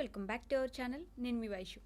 Welcome back to our channel. నేను మీ వైషు.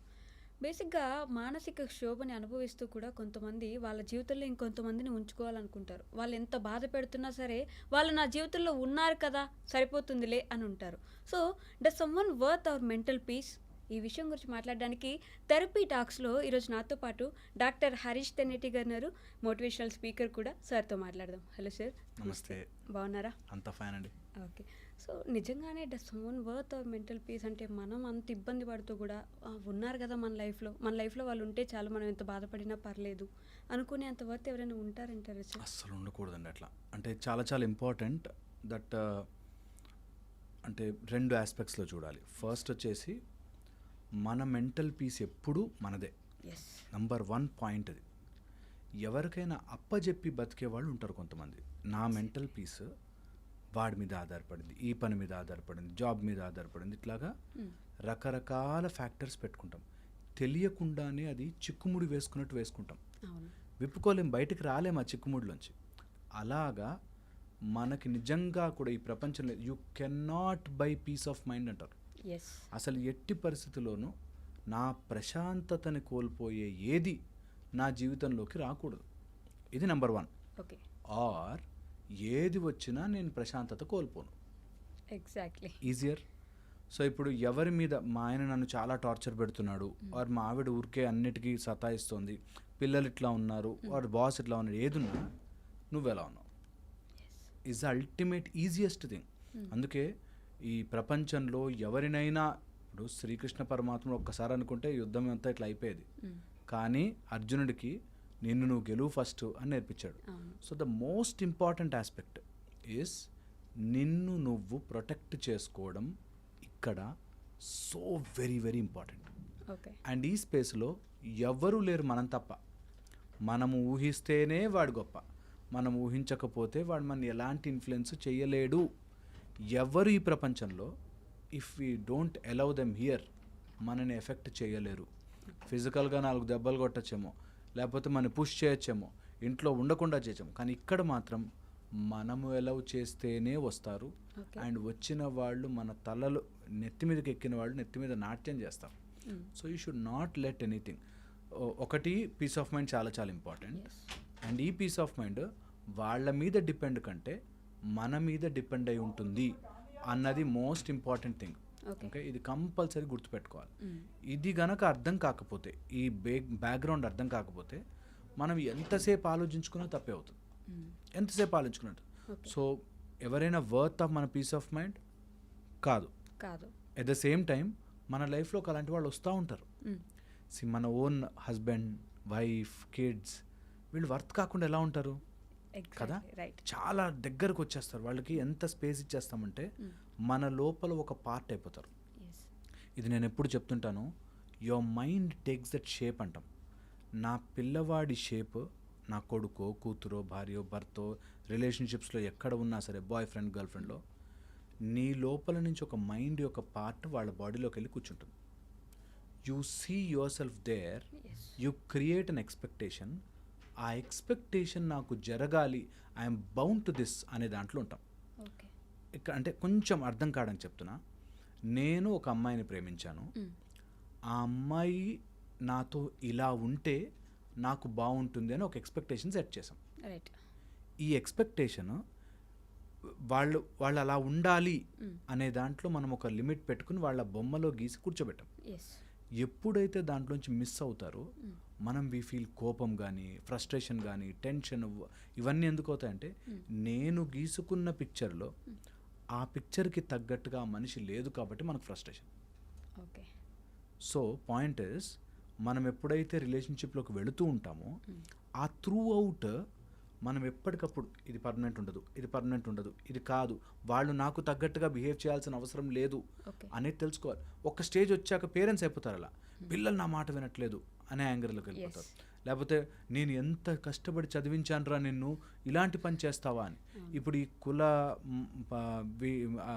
బేసిక్గా మానసిక క్షోభని అనుభవిస్తూ కూడా కొంతమంది వాళ్ళ జీవితంలో ఇంకొంతమందిని ఉంచుకోవాలనుకుంటారు. వాళ్ళు ఎంత బాధ పెడుతున్నా సరే వాళ్ళు నా జీవితంలో ఉన్నారు కదా సరిపోతుందిలే అని ఉంటారు so does someone worth our mental peace ఈ విషయం గురించి మాట్లాడడానికి థెరపీ టాక్స్లో ఈరోజు నాతో పాటు డాక్టర్ హరీష్ తెన్నెటి గారు మోటివేషనల్ స్పీకర్ కూడా సార్తో మాట్లాడదాం. Hello sir. నమస్తే. బాగున్నారా? అంత ఫైన్ అండి. ఓకే. సో నిజంగానే does someone worth mental peace అంటే మనం అంత ఇబ్బంది పడుతూ కూడా "ఆ, ఉన్నారు కదా మన లైఫ్లో. మన లైఫ్లో వాళ్ళు ఉంటే చాలు మనం ఎంత బాధపడినా పర్లేదు. అనుకునే అంత వర్త్ ఎవరైనా ఉంటారంటారా సార్? అస్సలు ఉండకూడదండి అట్లా. అంటే చాలా చాలా ఇంపార్టెంట్ దట్ అంటే రెండు ఆస్పెక్ట్స్లో చూడాలి. ఫస్ట్ వచ్చేసి మన మెంటల్ పీస్ ఎప్పుడూ మనదే. నంబర్ వన్ పాయింట్ అది. ఎవరికైనా అప్పజెప్పి బతికే వాళ్ళు ఉంటారు కొంతమంది. నా మెంటల్ పీస్ వాడి మీద ఆధారపడింది ఈ పని మీద ఆధారపడింది జాబ్ మీద ఆధారపడింది ఇట్లాగా రకరకాల ఫ్యాక్టర్స్ పెట్టుకుంటాం. తెలియకుండానే అది చిక్కుముడి వేసుకున్నట్టు వేసుకుంటాం. విప్పుకోలేం బయటికి రాలేం ఆ చిక్కుముడిలోంచి. అలాగా మనకి నిజంగా కూడా ఈ ప్రపంచంలో you cannot buy peace of mind అంటారు. అసలు ఎట్టి పరిస్థితిలోనూ నా ప్రశాంతతని కోల్పోయే ఏది నా జీవితంలోకి రాకూడదు. ఇది నెంబర్ వన్ ఓకే ఆర్ ఏది వచ్చినా నేను ప్రశాంతత కోల్పోను. ఎగ్జాక్ట్లీ ఈజియర్ సో ఇప్పుడు ఎవరి మీద మా ఆయన నన్ను చాలా టార్చర్ పెడుతున్నాడు. ఆర్ మా ఆవిడ ఊరికే అన్నిటికీ సతాయిస్తోంది. పిల్లలు ఇట్లా ఉన్నారు. ఆర్ బాస్ ఇట్లా ఉన్నాడు. ఏదున్నా నువ్వు ఎలా ఉన్నావు ఈజ్ అల్టిమేట్ ఈజియెస్ట్ థింగ్ అందుకే ఈ ప్రపంచంలో ఎవరినైనా ఇప్పుడు శ్రీకృష్ణ పరమాత్మ ఒక్కసారి అనుకుంటే యుద్ధం అంతా ఇట్లా అయిపోయేది. కానీ అర్జునుడికి నిన్ను నువ్వు గెలువు ఫస్ట్ అని నేర్పించాడు. So the most important aspect is నిన్ను నువ్వు ప్రొటెక్ట్ చేసుకోవడం ఇక్కడ so very very important. And ఈ స్పేస్లో ఎవ్వరూ లేరు మనం తప్ప. మనము ఊహిస్తేనే వాడు గొప్ప. మనం ఊహించకపోతే వాడు మన ఎలాంటి ఇన్ఫ్లుయెన్స్ చేయలేడు. ఎవరు ఈ ప్రపంచంలో if we don't allow them here మనని ఎఫెక్ట్ చేయలేరు. ఫిజికల్గా నాలుగు దెబ్బలు కొట్టచ్చేమో లేకపోతే మనం పుష్ చేయొచ్చేమో ఇంట్లో ఉండకుండా చేయొచ్చేమో. కానీ ఇక్కడ మాత్రం మనము అలౌ చేస్తేనే వస్తారు. అండ్ వచ్చిన వాళ్ళు మన తలలు నెత్తి మీదకి ఎక్కిన వాళ్ళు నెత్తి మీద నాట్యం చేస్తారు. So you should not let anything ఒకటి పీస్ ఆఫ్ మైండ్ చాలా చాలా ఇంపార్టెంట్ అండ్ ఈ పీస్ ఆఫ్ మైండ్ వాళ్ళ మీద డిపెండ్ కంటే మన మీద డిపెండ్ అయి ఉంటుంది అన్నది మోస్ట్ ఇంపార్టెంట్ థింగ్. ఓకే. ఇది కంపల్సరీ గుర్తుపెట్టుకోవాలి. ఇది గనక అర్థం కాకపోతే ఈ బే బ్యాక్గ్రౌండ్ అర్థం కాకపోతే మనం ఎంతసేపు ఆలోచించుకున్నా తప్పే అవుతుంది. ఎంతసేపు ఆలోచించుకున్నట్టు. సో ఎవరైనా వర్త్ ఆఫ్ మన పీస్ ఆఫ్ మైండ్ కాదు. కాదు. ఎట్ ద సేమ్ టైం మన లైఫ్లోకి అలాంటి వాళ్ళు వస్తూ ఉంటారు. సి మన ఓన్ హస్బెండ్ వైఫ్ కిడ్స్ వీళ్ళు వర్త్ కాకుండా ఎలా ఉంటారు? కదా? చాలా దగ్గరకు వచ్చేస్తారు. వాళ్ళకి ఎంత స్పేస్ ఇచ్చేస్తామంటే మన లోపల ఒక పార్ట్ అయిపోతారు. ఇది నేను ఎప్పుడు చెప్తుంటాను. Your mind takes that shape అంటాం. నా పిల్లవాడి షేప్ నా కొడుకో కూతురో భార్యో భర్తో రిలేషన్షిప్స్లో ఎక్కడ ఉన్నా సరే బాయ్ ఫ్రెండ్ గర్ల్ ఫ్రెండ్లో నీ లోపల నుంచి ఒక మైండ్ యొక్క పార్ట్ వాళ్ళ బాడీలోకి వెళ్ళి కూర్చుంటుంది. You see yourself there you create an expectation ఆ ఎక్స్పెక్టేషన్ నాకు జరగాలి ఐఎమ్ బౌండ్ టు దిస్ అనే దాంట్లో ఉంటాం. ఇక్కడ అంటే కొంచెం అర్థం కావడానికి చెప్తున్నా. నేను ఒక అమ్మాయిని ప్రేమించాను. ఆ అమ్మాయి నాతో ఇలా ఉంటే నాకు బాగుంటుంది అని ఒక ఎక్స్పెక్టేషన్ సెట్ చేసాం రైట్. ఈ ఎక్స్పెక్టేషన్ వాళ్ళు వాళ్ళు అలా ఉండాలి అనే దాంట్లో మనం ఒక లిమిట్ పెట్టుకుని వాళ్ళ బొమ్మలో గీసి కూర్చోబెట్టాం. ఎప్పుడైతే దాంట్లోంచి మిస్ అవుతారో మనం వి ఫీల్ కోపం కానీ ఫ్రస్ట్రేషన్ కానీ టెన్షన్ ఇవన్నీ ఎందుకు అవుతాయంటే నేను గీసుకున్న పిక్చర్లో ఆ పిక్చర్కి తగ్గట్టుగా మనిషి లేదు కాబట్టి మనకు frustration okay. So point is మనం ఎప్పుడైతే రిలేషన్షిప్లోకి వెళుతూ ఉంటామో ఆ త్రూ అవుట్ మనం ఎప్పటికప్పుడు ఇది పర్మనెంట్ ఉండదు ఇది పర్మనెంట్ ఉండదు ఇది కాదు వాళ్ళు నాకు తగ్గట్టుగా బిహేవ్ చేయాల్సిన అవసరం లేదు అనేది తెలుసుకోవాలి. ఒక స్టేజ్ వచ్చాక పేరెంట్స్ అయిపోతారు అలా. పిల్లలు నా మాట వినట్లేదు. అనే యాంగర్లోకి వెళ్ళిపోతారు. లేకపోతే నేను ఎంత కష్టపడి చదివించానురా నిన్ను ఇలాంటి పని చేస్తావా? అని. ఇప్పుడు ఈ కుల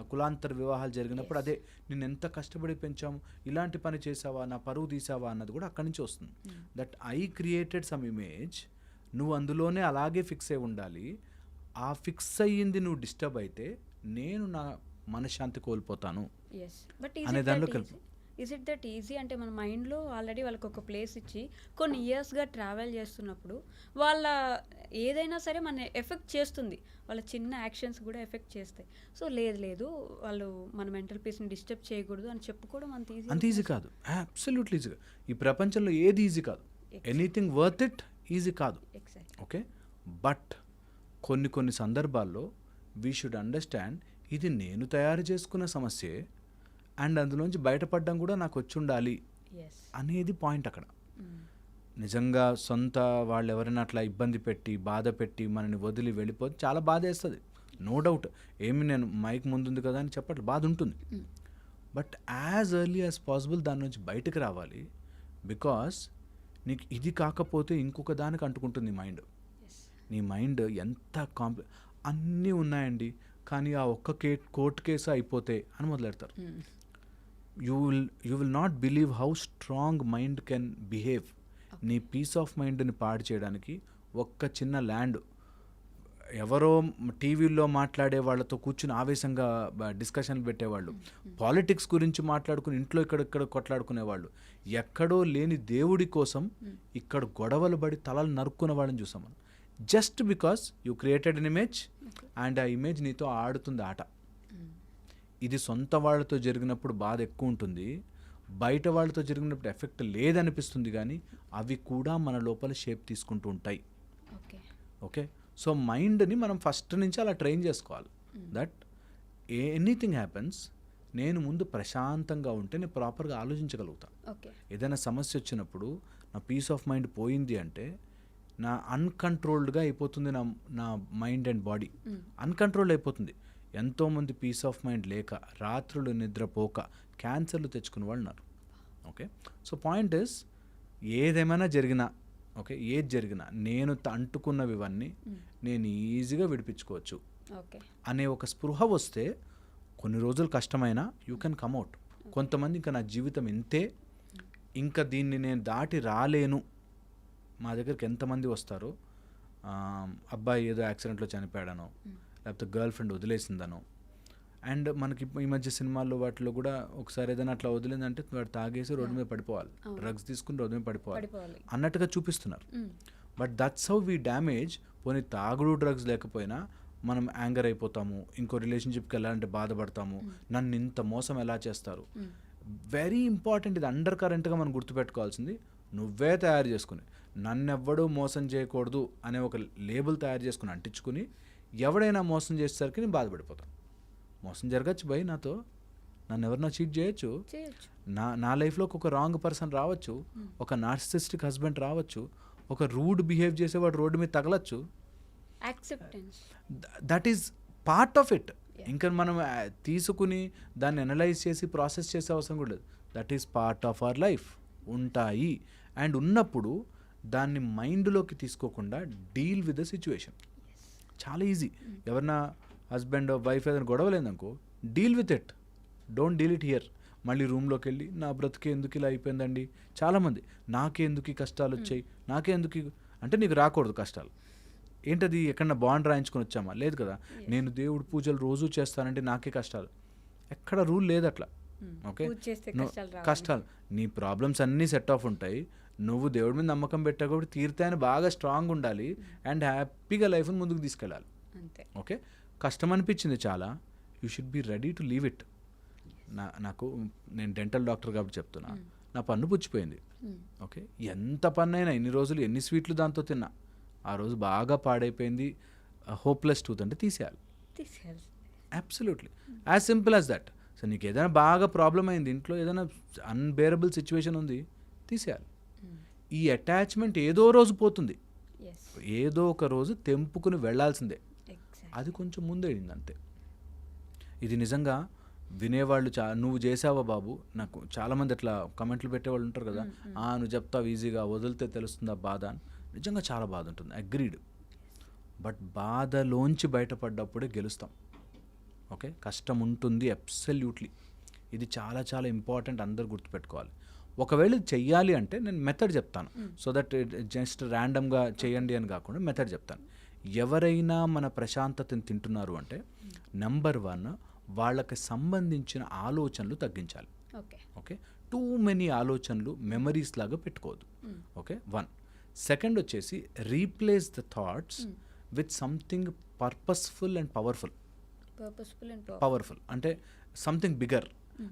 కులాంతర వివాహాలు జరిగినప్పుడు అదే నేను ఎంత కష్టపడి పెంచాము ఇలాంటి పని చేసావా నా పరువు తీసావా? అన్నది కూడా అక్కడి నుంచి వస్తుంది. That I created some image నువ్వు అందులోనే అలాగే ఫిక్స్ అయి ఉండాలి. ఆ ఫిక్స్ అయ్యింది నువ్వు డిస్టర్బ్ అయితే నేను నా మనశ్శాంతి కోల్పోతాను. అనే దానిలో కలిపి ఇస్ ఇట్ దట్ ఈజీ అంటే మన మైండ్లో ఆల్రెడీ వాళ్ళకి ఒక ప్లేస్ ఇచ్చి కొన్ని ఇయర్స్గా ట్రావెల్ చేస్తున్నప్పుడు వాళ్ళ ఏదైనా సరే మన ఎఫెక్ట్ చేస్తుంది. వాళ్ళ చిన్న యాక్షన్స్ కూడా ఎఫెక్ట్ చేస్తాయి. సో లేదు లేదు వాళ్ళు మన మెంటల్ పీస్ని డిస్టర్బ్ చేయకూడదు అని చెప్పుకోవడం అంత ఈజీ అంత ఈజీ కాదు. అబ్సల్యూట్లీ ఈజీ ఈ ప్రపంచంలో ఏది ఈజీ కాదు. ఎనీథింగ్ వర్త్ ఇట్ ఈజీ కాదు. ఓకే బట్ కొన్ని కొన్ని సందర్భాల్లో వీ షుడ్ అండర్స్టాండ్ ఇది నేను తయారు చేసుకున్న సమస్యే. అండ్ అందులోంచి బయటపడడం కూడా నాకు వచ్చి ఉండాలి అనేది పాయింట్ అక్కడ. నిజంగా సొంత వాళ్ళు ఎవరైనా అట్లా ఇబ్బంది పెట్టి బాధ పెట్టి మనని వదిలి వెళ్ళిపోతే చాలా బాధ వేస్తుంది. నో డౌట్ ఏమి నేను మైక్ ముందుంది కదా అని చెప్పట్లేదు బాధ ఉంటుంది. But as early as possible దాని నుంచి బయటకు రావాలి. బికాస్ నీకు ఇది కాకపోతే ఇంకొక దానికి అంటుకుంటుంది మైండ్. నీ మైండ్ ఎంత కాంప్లి అన్నీ ఉన్నాయండి. కానీ ఆ ఒక్క కే కోర్టు కేసు అయిపోతే అని మొదలెడతారు. You will you will not believe how strong mind can behave నీ పీస్ ఆఫ్ మైండ్ని పాడు చేయడానికి ఒక్క చిన్న ల్యాండ్ ఎవరో టీవీల్లో మాట్లాడే వాళ్ళతో కూర్చుని ఆవేశంగా డిస్కషన్లు పెట్టేవాళ్ళు. పాలిటిక్స్ గురించి మాట్లాడుకుని ఇంట్లో ఇక్కడిక్కడ కొట్లాడుకునేవాళ్ళు. ఎక్కడో లేని దేవుడి కోసం ఇక్కడ గొడవలు పడి తలలు నరుక్కునే వాళ్ళని చూసాం మనం. Just because you created an image and ఆ ఇమేజ్ నీతో ఆడుతుంది ఆట. ఇది సొంత వాళ్ళతో జరిగినప్పుడు బాధ ఎక్కువ ఉంటుంది. బయట వాళ్ళతో జరిగినప్పుడు ఎఫెక్ట్ లేదనిపిస్తుంది కానీ అవి కూడా మన లోపల షేప్ తీసుకుంటూ ఉంటాయి. ఓకే. సో మైండ్ని మనం ఫస్ట్ నుంచి అలా ట్రైన్ చేసుకోవాలి. దట్ ఎనీథింగ్ హ్యాపెన్స్ నేను ముందు ప్రశాంతంగా ఉంటే నేను ప్రాపర్గా ఆలోచించగలుగుతాను ఏదైనా సమస్య వచ్చినప్పుడు నా పీస్ ఆఫ్ మైండ్ పోయింది అంటే నా అన్కంట్రోల్డ్గా అయిపోతుంది నా నా మైండ్ అండ్ బాడీ. అన్కంట్రోల్డ్ అయిపోతుంది. ఎంతోమంది పీస్ ఆఫ్ మైండ్ లేక రాత్రులు నిద్రపోక క్యాన్సర్లు తెచ్చుకున్న వాళ్ళు ఉన్నారు. ఓకే సో పాయింట్ ఇస్ ఏదేమైనా జరిగినా ఓకే ఏది జరిగినా నేను అంటుకున్నవి ఇవన్నీ నేను ఈజీగా విడిపించుకోవచ్చు. అనే ఒక స్పృహ వస్తే కొన్ని రోజులు కష్టమైనా యూ కెన్ కమ్అవుట్ కొంతమంది ఇంకా నా జీవితం ఇంతే. ఇంకా దీన్ని నేను దాటి రాలేను. మా దగ్గరికి ఎంతమంది వస్తారో? అబ్బాయి ఏదో యాక్సిడెంట్లో చనిపోయాడనో. లేకపోతే గర్ల్ ఫ్రెండ్ వదిలేసిందనో. అండ్ మనకి ఈ మధ్య సినిమాల్లో వాటిలో కూడా ఒకసారి ఏదైనా అట్లా వదిలిందంటే వాడు తాగేసి రోడ్డు మీద పడిపోవాలి. డ్రగ్స్ తీసుకుని రోడ్డు మీద పడిపోవాలి. అన్నట్టుగా చూపిస్తున్నారు. But that's how we damage. పోనీ తాగుడు డ్రగ్స్ లేకపోయినా మనం యాంగర్ అయిపోతాము ఇంకో రిలేషన్షిప్కి వెళ్ళాలంటే బాధపడతాము. నన్ను ఇంత మోసం ఎలా చేస్తారు. వెరీ ఇంపార్టెంట్ ఇది. అండర్ కరెంట్గా మనం గుర్తుపెట్టుకోవాల్సింది నువ్వే తయారు చేసుకుని నన్నెవ్వడూ మోసం చేయకూడదు అనే ఒక లేబుల్ తయారు చేసుకుని అంటించుకుని ఎవడైనా మోసం చేసేసరికి నేను బాధపడిపోతాను. మోసం జరగచ్చు భయ్ నాతో. నన్ను ఎవరినో చీట్ చేయొచ్చు. నా నా లైఫ్లోకి ఒక రాంగ్ పర్సన్ రావచ్చు. ఒక నార్సిస్టిక్ హస్బెండ్ రావచ్చు. ఒక రూడ్ బిహేవ్ చేసేవాడు రోడ్డు మీద తగలచ్చు. That is part of it. ఇంకా మనం తీసుకుని దాన్ని అనలైజ్ చేసి ప్రాసెస్ చేసే అవసరం కూడా లేదు. That is part of our life. ఉంటాయి. అండ్ ఉన్నప్పుడు దాన్ని మైండ్లోకి తీసుకోకుండా డీల్ విత్ ద సిచ్యువేషన్. చాలా ఈజీ ఎవరన్నా హస్బెండ్ వైఫ్ ఏదైనా గొడవ లేదనుకో deal with it don't deal it here మళ్ళీ రూమ్లోకి వెళ్ళి నా బ్రతికే ఎందుకు ఇలా అయిపోయిందండి? చాలామంది నాకే ఎందుకు ఈ కష్టాలు వచ్చాయి? నాకే ఎందుకు ఈ-" అంటే నీకు రాకూడదు కష్టాలు. ఏంటది? ఎక్కడన్నా బాండ్ రాయించుకొని వచ్చామా? లేదు కదా. నేను దేవుడి పూజలు రోజు చేస్తానంటే నాకే కష్టాలు. ఎక్కడ రూల్ లేదు అట్లా. ఓకే? కష్టాలు రావు. కష్టాలు. నీ ప్రాబ్లమ్స్ అన్నీ సెట్ ఆఫ్ ఉంటాయి. నువ్వు దేవుడి మీద నమ్మకం పెట్టా కాబట్టి తీరుతాయని బాగా స్ట్రాంగ్ ఉండాలి అండ్ హ్యాపీగా లైఫ్ని ముందుకు తీసుకెళ్ళాలి. ఓకే కష్టం అనిపించింది చాలా. You should be ready to leave it నా నాకు నేను డెంటల్ డాక్టర్ కాబట్టి చెప్తున్నా. నా పన్ను పుచ్చిపోయింది. ఓకే ఎంత పన్నైనా ఎన్ని రోజులు ఎన్ని స్వీట్లు దాంతో తిన్నా. ఆ రోజు బాగా పాడైపోయింది. హోప్లెస్ టూత్ అంటే తీసేయాలి. Absolutely as simple as that so నీకు ఏదైనా బాగా ప్రాబ్లం అయింది ఇంట్లో ఏదైనా అన్బేరబుల్ సిచ్యువేషన్ ఉంది తీసేయాలి. ఈ అటాచ్మెంట్ ఏదో రోజు పోతుంది. ఏదో ఒక రోజు తెంపుకుని వెళ్ళాల్సిందే. ఎగ్జాక్ట్ అది కొంచెం ముందడింది అంతే ఇది నిజంగా వినేవాళ్ళు చా నువ్వు చేసావా బాబు? నాకు చాలామంది అట్లా కమెంట్లు పెట్టేవాళ్ళు ఉంటారు కదా ఆ నువ్వు చెప్తావు ఈజీగా వదిలితే తెలుస్తుందా బాధ? అని. నిజంగా చాలా బాధ ఉంటుంది. అగ్రీడ్ బట్ బాధలోంచి బయటపడ్డప్పుడే గెలుస్తాం. ఓకే కష్టం ఉంటుంది అబ్సల్యూట్లీ ఇది చాలా చాలా ఇంపార్టెంట్ అందరు గుర్తుపెట్టుకోవాలి. ఒకవేళ చెయ్యాలి అంటే నేను మెథడ్ చెప్తాను. సో దట్ జస్ట్ ర్యాండమ్గా చేయండి అని కాకుండా మెథడ్ చెప్తాను. ఎవరైనా మన ప్రశాంతతని తింటున్నారు అంటే నెంబర్ వన్ వాళ్ళకి సంబంధించిన ఆలోచనలు తగ్గించాలి. ఓకే. ఓకే? టూ మెనీ ఆలోచనలు మెమరీస్ లాగా పెట్టుకోవద్దు. ఓకే? వన్ సెకండ్ వచ్చేసి replace the thoughts with something purposeful and powerful powerful అంటే సంథింగ్ బిగర్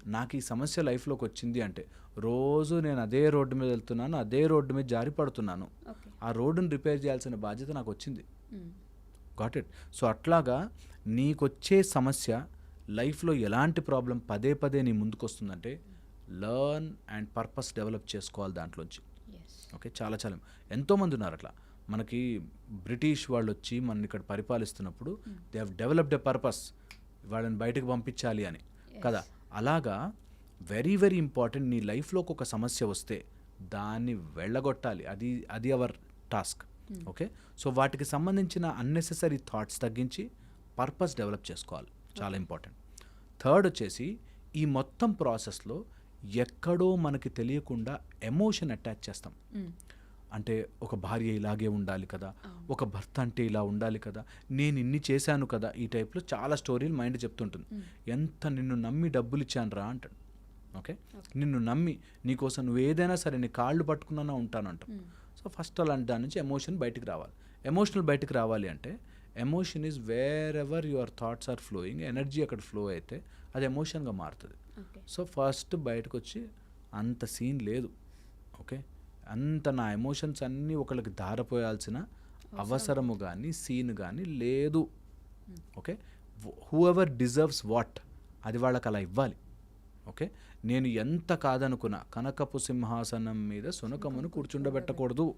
నాకు ఈ సమస్య లైఫ్లోకి వచ్చింది అంటే రోజు నేను అదే రోడ్డు మీద వెళ్తున్నాను అదే రోడ్డు మీద జారి పడుతున్నాను. ఆ రోడ్డును రిపేర్ చేయాల్సిన బాధ్యత నాకు వచ్చింది. Got it. సో అట్లాగా నీకొచ్చే సమస్య లైఫ్లో ఎలాంటి ప్రాబ్లం పదే పదే నీ ముందుకు వస్తుందంటే లర్న్ అండ్ పర్పస్ డెవలప్ చేసుకోవాలి దాంట్లోంచి. ఓకే చాలా చాలా. ఎంతోమంది ఉన్నారు అట్లా. మనకి బ్రిటిష్ వాళ్ళు వచ్చి మన ఇక్కడ పరిపాలిస్తున్నప్పుడు they have developed a purpose. వాళ్ళని బయటకు పంపించాలి అని. కదా? అలాగా వెరీ వెరీ ఇంపార్టెంట్ నీ లైఫ్లోకి ఒక సమస్య వస్తే దాన్ని వెళ్ళగొట్టాలి. అది అది అవర్ టాస్క్. ఓకే? సో వాటికి సంబంధించిన అన్నెసెసరీ థాట్స్ తగ్గించి పర్పస్ డెవలప్ చేసుకోవాలి. చాలా ఇంపార్టెంట్ థర్డ్ వచ్చేసి ఈ మొత్తం ప్రాసెస్లో ఎక్కడో మనకి తెలియకుండా ఎమోషన్ అటాచ్ చేస్తాం. అంటే ఒక భార్య ఇలాగే ఉండాలి కదా ఒక భర్త అంటే ఇలా ఉండాలి కదా నేను ఇన్ని చేశాను కదా ఈ టైప్లో చాలా స్టోరీలు మైండ్ చెప్తుంటుంది. ఎంత నిన్ను నమ్మి డబ్బులు ఇచ్చాను రా అంటాడు. ఓకే? నిన్ను నమ్మి నీకోసం నువ్వు ఏదైనా సరే నీ కాళ్ళు పట్టుకున్నా ఉంటాను అంటాం సో ఫస్ట్ అలాంటి దాని నుంచి ఎమోషన్ బయటికి రావాలి. ఎమోషనల్ బయటికి రావాలి అంటే emotion is wherever your thoughts are flowing energy అక్కడ ఫ్లో అయితే అది ఎమోషన్గా మారుతుంది. సో ఫస్ట్ బయటకు వచ్చి అంత సీన్ లేదు. ఓకే? అంత నా ఎమోషన్స్ అన్నీ ఒకళ్ళకి ధారపోయాల్సిన అవసరము కానీ సీన్ కానీ లేదు. Okay? Whoever deserves what అది వాళ్ళకి అలా ఇవ్వాలి. ఓకే? నేను ఎంత కాదనుకున్నా కనకపు సింహాసనం మీద సునకమును కూర్చుండబెట్టకూడదు.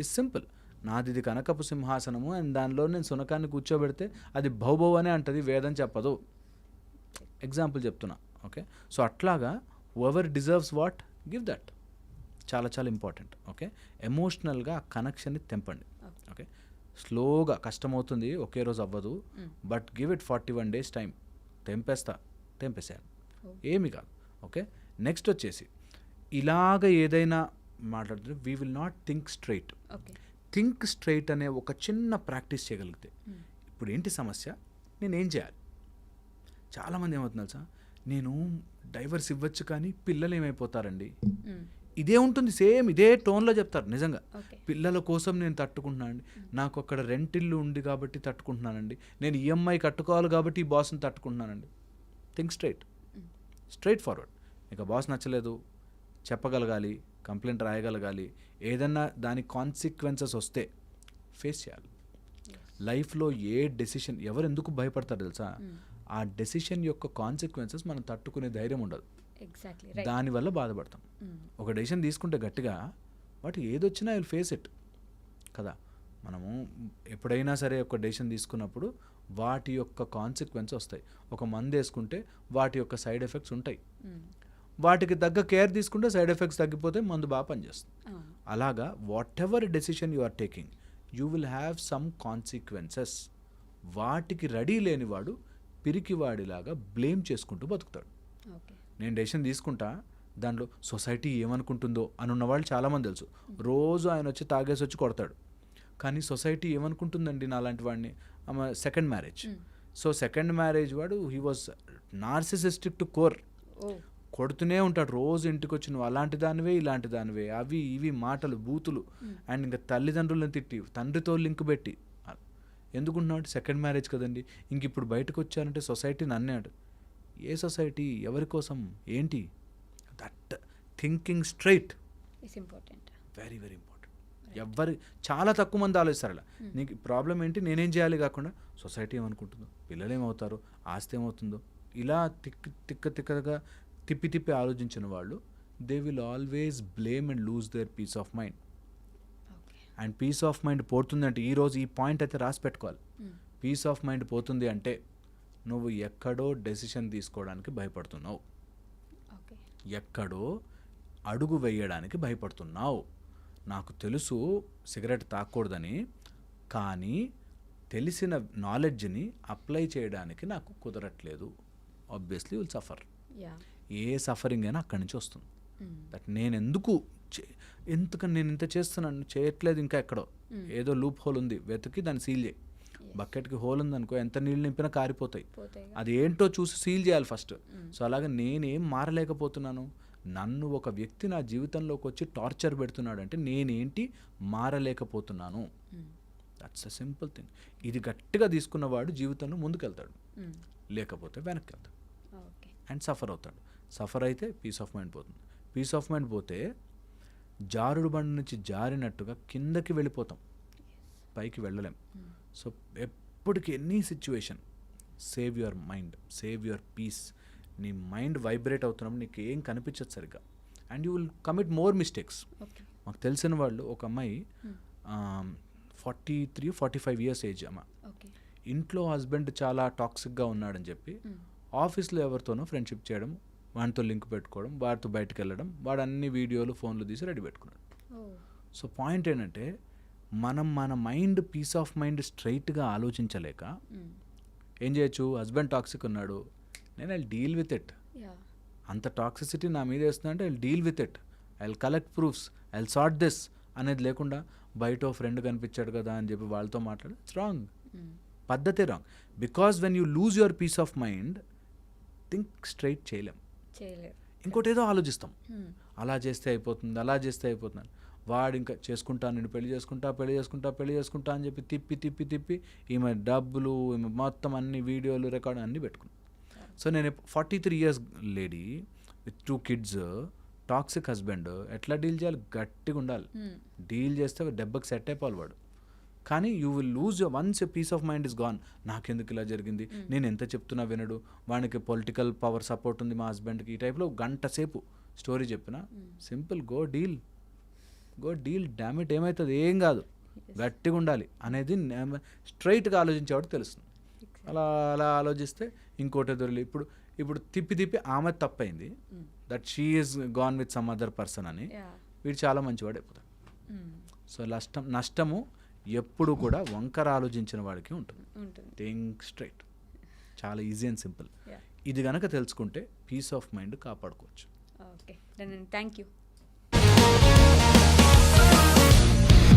ఇట్స్ సింపుల్ నాది ఇది కనకపు సింహాసనము అండ్ దానిలో నేను సునకాన్ని కూర్చోబెడితే అది భౌభవ్ అనే అంటది వేదం చెప్పదు. ఎగ్జాంపుల్ చెప్తున్నా. ఓకే? సో అట్లాగా ever deserves what give that చాలా చాలా ఇంపార్టెంట్ ఓకే ఎమోషనల్గా ఆ కనెక్షన్ని తెంపండి ఓకే స్లోగా కష్టమవుతుంది ఒకే రోజు అవ్వదు but give it forty one days time తెంపేస్తా తెంపేసాను ఏమి కాదు ఓకే నెక్స్ట్ వచ్చేసి ఇలాగ ఏదైనా మాట్లాడితే we will not think straight think straight అనే ఒక చిన్న ప్రాక్టీస్ చేయగలిగితే ఇప్పుడు ఏంటి సమస్య? నేను ఏం చేయాలి? చాలామంది ఏమవుతున్నారు సార్ నేను డైవర్స్ ఇవ్వచ్చు కానీ పిల్లలు ఏమైపోతారండి? ఇదే ఉంటుంది సేమ్ ఇదే టోన్లో చెప్తారు నిజంగా. పిల్లల కోసం నేను తట్టుకుంటున్నానండి. నాకు అక్కడ రెంట్ ఇల్లు ఉంది కాబట్టి తట్టుకుంటున్నానండి. నేను ఈఎంఐ కట్టుకోవాలి కాబట్టి ఈ బాస్ని తట్టుకుంటున్నానండి. థింక్ స్ట్రైట్ స్ట్రైట్ ఫార్వర్డ్ ఇక బాస్ నచ్చలేదు చెప్పగలగాలి కంప్లైంట్ రాయగలగాలి. ఏదన్నా దాని కాన్సిక్వెన్సెస్ వస్తే ఫేస్ చేయాలి. లైఫ్లో ఏ డెసిషన్ ఎవరు ఎందుకు భయపడతారు తెలుసా? ఆ డెసిషన్ యొక్క కాన్సిక్వెన్సెస్ మనం తట్టుకునే ధైర్యం ఉండదు. ఎగ్జాక్ట్లీ దానివల్ల బాధపడతాం. ఒక డెసిషన్ తీసుకుంటే గట్టిగా వాటి ఏదొచ్చినా ఐ విల్ ఫేస్ ఇట్ కదా? మనము ఎప్పుడైనా సరే ఒక డెసిషన్ తీసుకున్నప్పుడు వాటి యొక్క కాన్సిక్వెన్స్ వస్తాయి. ఒక మందు వేసుకుంటే వాటి యొక్క సైడ్ ఎఫెక్ట్స్ ఉంటాయి. వాటికి తగ్గ కేర్ తీసుకుంటే సైడ్ ఎఫెక్ట్స్ తగ్గిపోతే మందు బాగా పనిచేస్తుంది. అలాగా whatever decision you are taking you will have some consequences వాటికి రెడీ లేనివాడు పిరికివాడిలాగా బ్లేమ్ చేసుకుంటూ బతుకుతాడు. ఓకే నేను డెసిషన్ తీసుకుంటా దాంట్లో సొసైటీ ఏమనుకుంటుందో అని ఉన్నవాళ్ళు చాలామంది తెలుసు. రోజు ఆయన వచ్చి తాగేసి వచ్చి కొడతాడు. కానీ సొసైటీ ఏమనుకుంటుందండి నాలాంటి వాడిని? ఆమె second marriage so second marriage వాడు he was narcissistic to core కొడుతూనే ఉంటాడు. రోజు ఇంటికి వచ్చి నువ్వు అలాంటి దానివే ఇలాంటి దానివే అవి ఇవి మాటలు బూతులు. అండ్ ఇంకా తల్లిదండ్రులను తిట్టి తండ్రితో లింక్ పెట్టి. ఎందుకుంటున్నాడు? సెకండ్ మ్యారేజ్ కదండి. ఇంక ఇప్పుడు బయటకు వచ్చానంటే సొసైటీ నన్నాడు ఏ సొసైటీ ఎవరి కోసం ఏంటి? That thinking straight. It's important very very important ఎవ్వరి చాలా తక్కువ మంది ఆలోచిస్తారు అలా. నీకు ప్రాబ్లం ఏంటి? నేనేం చేయాలి కాకుండా సొసైటీ ఏమనుకుంటుందో పిల్లలు ఏమవుతారో ఆస్తి ఏమవుతుందో ఇలా తిక్క తిక్క తిక్కగా తిప్పి తిప్పి ఆలోచించిన వాళ్ళు they will always blame and lose their peace of mind and peace of mind పోతుంది అంటే ఈరోజు ఈ పాయింట్ అయితే రాసి పెట్టుకోవాలి. పీస్ ఆఫ్ మైండ్ పోతుంది అంటే నువ్వు ఎక్కడో డెసిషన్ తీసుకోవడానికి భయపడుతున్నావు. ఎక్కడో అడుగు వేయడానికి భయపడుతున్నావు. నాకు తెలుసు సిగరెట్ తాకూడదని కానీ తెలిసిన నాలెడ్జ్ని అప్లై చేయడానికి నాకు కుదరట్లేదు. ఆబ్వియస్లీ విల్ సఫర్ ఏ సఫరింగ్ అయినా అక్కడి నుంచి వస్తుంది. దట్ నేను ఎందుకు ఎందుకని నేను ఇంత చేస్తున్నాను? చేయట్లేదు ఇంకా ఎక్కడో. ఏదో లూప్ హోల్ ఉంది. వెతికి దాన్ని సీల్ చేయి. బకెట్కి హోల్ ఉంది అనుకో ఎంత నీళ్ళు నింపినా కారిపోతాయి. పోతాయి అది ఏంటో చూసి సీల్ చేయాలి ఫస్ట్. సో అలాగే నేనేం మారలేకపోతున్నాను. నన్ను ఒక వ్యక్తి నా జీవితంలోకి వచ్చి టార్చర్ పెడుతున్నాడంటే నేనేంటి? మారలేకపోతున్నాను. దట్స్ అ సింపుల్ థింగ్ ఇది గట్టిగా తీసుకున్నవాడు జీవితంలో ముందుకెళ్తాడు. లేకపోతే వెనక్కి వెళ్తాడు అండ్ సఫర్ అవుతాడు. సఫర్ అయితే పీస్ ఆఫ్ మైండ్ పోతుంది. పీస్ ఆఫ్ మైండ్ పోతే జారుడు బండి నుంచి జారినట్టుగా కిందకి వెళ్ళిపోతాం. పైకి వెళ్ళలేం. సో ఎప్పటికి any situation save your mind save your peace. నీ మైండ్ వైబ్రేట్ అవుతున్నప్పుడు నీకు ఏం కనిపించదు సరిగ్గా. And you will commit more mistakes. మాకు తెలిసిన వాళ్ళు ఒక అమ్మాయి forty three forty five years age అమ్మ ఇంట్లో హస్బెండ్ చాలా టాక్సిక్గా ఉన్నాడని చెప్పి ఆఫీస్లో ఎవరితోనో ఫ్రెండ్షిప్ చేయడం వాడితో లింక్ పెట్టుకోవడం వాడితో బయటకు వెళ్ళడం వాడు అన్ని వీడియోలు ఫోన్లు తీసి రెడీ పెట్టుకున్నాడు. సో పాయింట్ ఏంటంటే మనం మన మైండ్ పీస్ ఆఫ్ మైండ్ స్ట్రైట్గా ఆలోచించలేక ఏం చేయొచ్చు? హస్బెండ్ టాక్సిక్ ఉన్నాడు. నేను ఐ డీల్ విత్ ఇట్. అంత టాక్సిసిటీ నా మీద వేస్తుందంటే I deal with it. I collect proofs. I sort this అనేది లేకుండా బయట ఫ్రెండ్ కనిపించాడు కదా అని చెప్పి వాళ్ళతో మాట్లాడు. It's wrong. పద్ధతి wrong. Because when you lose your peace of mind think straight చేయలేం. ఇంకోటి ఏదో ఆలోచిస్తాం. అలా చేస్తే అయిపోతుంది అలా చేస్తే అయిపోతుంది వాడు ఇంకా చేసుకుంటా నేను పెళ్ళి చేసుకుంటా పెళ్ళి చేసుకుంటా పెళ్ళి చేసుకుంటా అని చెప్పి తిప్పి తిప్పి తిప్పి ఈమె డబ్బులు ఈమె మొత్తం అన్ని వీడియోలు రికార్డు అన్నీ పెట్టుకున్నాను సో నేను forty three years lady with two kids toxic husband ఎట్లా డీల్ చేయాలి? గట్టిగా ఉండాలి. డీల్ చేస్తే దెబ్బకి సెట్ అయిపోవాలి వాడు. కానీ you will lose once a peace of mind is gone నాకెందుకు ఇలా జరిగింది? నేను ఎంత చెప్తున్నా వినడు. వానికి పొలిటికల్ పవర్ సపోర్ట్ ఉంది మా హస్బెండ్కి ఈ టైప్లో గంట సేపు స్టోరీ చెప్పిన. Simple go deal. Go deal dammit ఏమవుతుంది ఏం కాదు. గట్టిగా ఉండాలి అనేది స్ట్రైట్గా ఆలోచించేవాడు తెలుస్తుంది. అలా అలా ఆలోచిస్తే ఇంకోటి దొరికి ఇప్పుడు ఇప్పుడు తిప్పి తిప్పి ఆమె తప్పైంది. That she is gone with some other person అని. వీడు చాలా మంచివాడు అయిపోతాడు. సో నష్టం నష్టము ఎప్పుడు కూడా వంకర ఆలోచించిన వాడికి ఉంటుంది. థింక్ స్ట్రైట్ చాలా ఈజీ అండ్ సింపుల్ ఇది గనక తెలుసుకుంటే పీస్ ఆఫ్ మైండ్ కాపాడుకోవచ్చు. Okay thank you